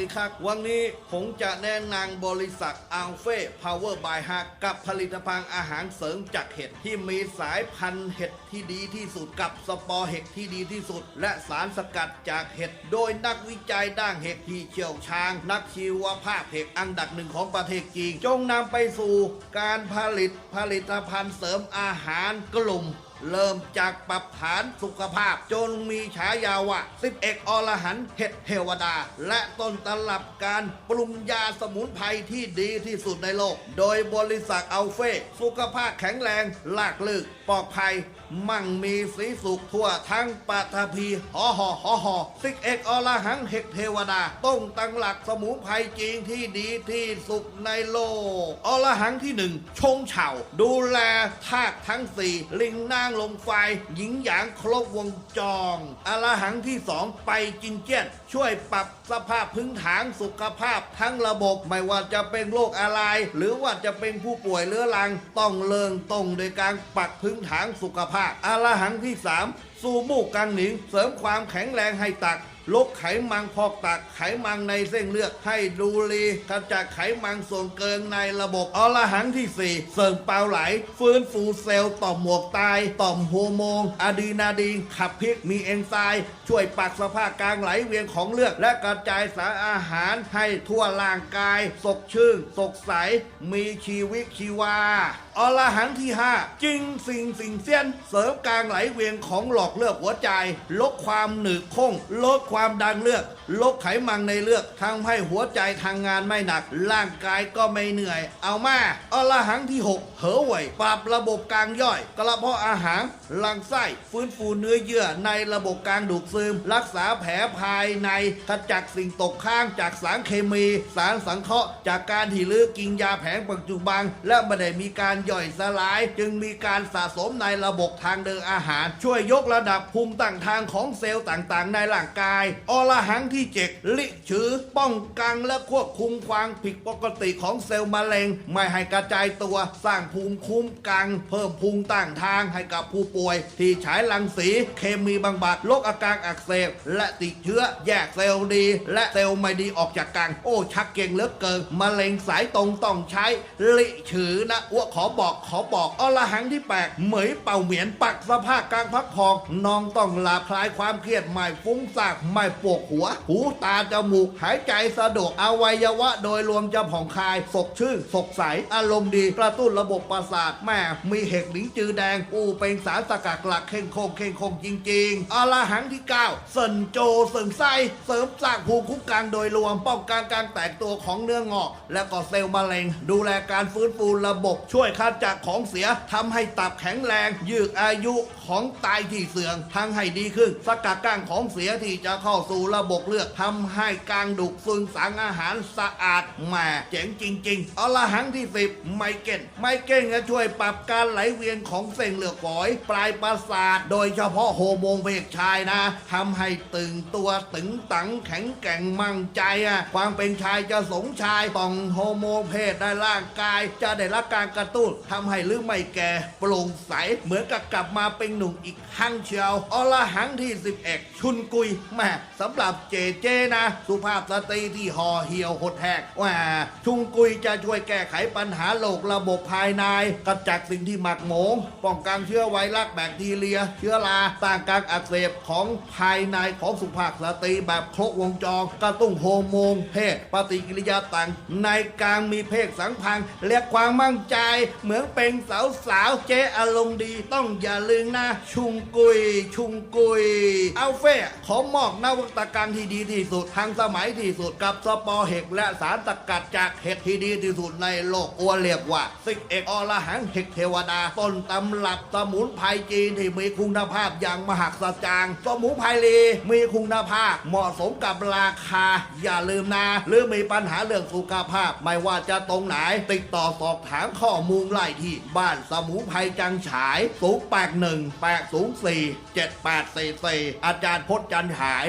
ลิคัก วันนี้ผมจะแนะนำบริษัทอัลเฟ่พาวเวอร์บายฮักกับผลิตภัณฑ์อาหารเสริมจากเห็ดที่มีสายพันธุ์เห็ดที่ดีที่สุดกับสปอร์เห็ดที่ดีที่สุด และสารสกัดจากเห็ด โดยนักวิจัยด้านเห็ดที่เชี่ยวชาญนักชีวภาพเห็ดอันดับหนึ่งของประเทศจีนจงนำไปสู่การผลิตผลิตภัณฑ์เสริมอาหารกลุ่มเริ่มจากปรับฐานสุขภาพ จนมีฉายาว่า11อรหันเห็ดเทวดา และต้นตลับการปรุงยาสมุนไพรที่ดีที่สุดในโลก โดยบริษัทอัลเฟสุขภาพแข็งแรงลากลึกปลอดภัย มั่งมีสีสุขทั่วทั้งปัทภีหอหอหอหอสิกเอกอรหังเห็ดเทวดา ต้งตังหลักสมุนไพรจีนที่ดีที่สุดในโลกอรหังที่หนึ่งชงเฉาดูแลธาตุทั้งสี่ลิงนางลงไฟ หญิงหยางครบวงจรอรหังที่สองไปจินเจี้ยน ช่วยปรับสภาพพื้นฐางสุขภาพทั้งระบบไม่ว่าจะเป็นโรคอะไร หรือว่าจะเป็นผู้ป่วยเรื้อรังต้องเลิงตรงโดยการปักพื้นฐานสุขภาพอรหังที่สามสูมูกกังหนิง เสริมความแข็งแรงให้ตัก ลดไขมันพอกตักไขมันในเส้นเลือดให้ดูรีขจัดไขมันส่วนเกินในระบบอรหังที่ 4 เสริมเปล่าไหล ฟื้นฟูเซลล์ต่อมหมวกตาย ต่อมโฮอร์โมนอะดรีนาดีนขับพิษมีเอนไซม์ช่วยปรับสภาพการไหลเวียนของเลือดและกระจายสารอาหารให้ทั่วร่างกายสดชื่นสดใส มีชีวิตชีวาอรหังที่ 5 จริงสิงสิงเซียน เสริมการไหลเวียนของหลอดเลือดหัวใจ ลดความหนืดคงลดความดันเลือดลดไขมันในเลือดทำให้หัวใจทางงานไม่หนัก ร่างกายก็ไม่เหนื่อย เอามาอรหังที่ 6 เหอไหวปรับระบบกลารย่อย กระเพาะอาหารลำไส้ฟื้นฟูเนื้อเยื่อในระบบกลารดูดซึม รักษาแผลภายในขจัดสิ่งตกค้างจากสารเคมี สารสังเคราะห์จากการที่ลือกินยาแผนปัจจุบัน และไม่ได้มีการย่อยสลาย จึงมีการสะสมในระบบทางเดินอาหาร ช่วยยกระดับภูมิต้านทานของเซลล์ต่างๆ ในร่างกายอรหังที่เจ็ดลิชือป้องกันและควบคุมความผิดปกติของเซลล์มะเร็ง ไม่ให้กระจายตัวสร้างภูมิคุ้มกัน เพิ่มภูมิต้านทานให้กับผู้ป่วย ที่ฉายรังสี เคมีบำบัดลดอาการอักเสบ และติดเชื้อแยกเซลล์ดี และเซลล์ไม่ดีออกจากกัน โอ้ชักเก่งเหลือเกินมะเร็งสายตรงต้องใช้ลิชือนะอ้วขอบอกขอบอกอรหังที่แปดเหมยเป่าเหมียนปักสภาพการพักผ่อนน้องต้องหลับคลายความเครียดไม่ฟุ้งซ่านไม่ปวดหัว หูตาจมูก หายใจสะดวกอวัยวะ โดยรวมจะผ่อนคลาย สดชื่นสดใส อารมณ์ดี กระตุ้นระบบประสาทแม่มีเห็ดหลิงจือแดงอูเป็นสารสกัดหลักเข้งคงเข้งคงจริงๆอรหังที่ 9 เซินโจเซินไส้เสริมสร้างภูมิคุ้มกันโดยรวมป้องกันการแตกตัวของเนื้องอก และก็เซลล์มะเร็ง ดูแลการฟื้นฟูระบบ ช่วยขจัดของเสียทำให้ตับแข็งแรง ยืดอายุของไตที่เสื่อมทั้งให้ดีขึ้น สกัดกั้นของเสียที่จะเข้าสู่ระบบเลือดทำให้การดุกซึมสารอาหารสะอาดแหม่เจ๋งจริง ๆ เอาละหังที่สิบไมเกนไมเกนจะช่วยปรับการไหลเวียนของเส้นเลือดฝอย ปลายประสาท โดยเฉพาะโฮอร์โมนเพศชายนะทำให้ตึงตัวตึงตังแข็งแกร่งมั่งใจอะความเป็นชายจะสงชายต้องโฮอร์โมนเพศในร่างกาย จะได้รับการกระตุ้นทำให้ลืมไม่แก่โปร่งใสเหมือนกับกลับมาเป็นหนุ่มอีกครั้งเชียวอลหังที่ 11 ชุนกุยแหม่สำหรับเจเจนะ สุภาพสตรีที่ห่อเหี่ยวหดแหกว่าชุนกุยจะช่วยแก้ไขปัญหาโรคระบบภายในกระจัดสิ่งที่หมักหมมป้องกันเชื้อไวรัสแบคทีเรีย เชื้อราต้านการอักเสบของภายในของสุภาพสตรีแบบครบวงจรกระตุ้นโฮอร์โมนเพศปฏิกิริยาต่างในการมีเพศสัมพันธ์เรียกความมั่นใจเหมือนเป็นสาวสาวเจอารมณ์ดีต้องอย่าลืมนะ ชุงกุย ชุงกุย เอาเฟ่ขอมอบนวัตกรรมที่ดีที่สุดทางสมัยที่สุดกับสปอร์เห็ดและสารสกัดจากเห็ดที่ดีที่สุดในโลกอัวเรียกว่าซิกเอกอรหังเห็ดเทวดาต้นตำรับสมุนไพรจีนที่มีคุณภาพอย่างมหัศจรรย์สมุนไพรลีมีคุณภาพเหมาะสมกับราคา อย่าลืมนะหรือมีปัญหาเรื่องสุขภาพ ไม่ว่าจะตรงไหน ติดต่อสอบถามข้อมูลไล่ที่บ้านสมุนไพรจังฉาย0 8 1 8 0 4 7 8 4 4อาจารย์พจน์จันฉาย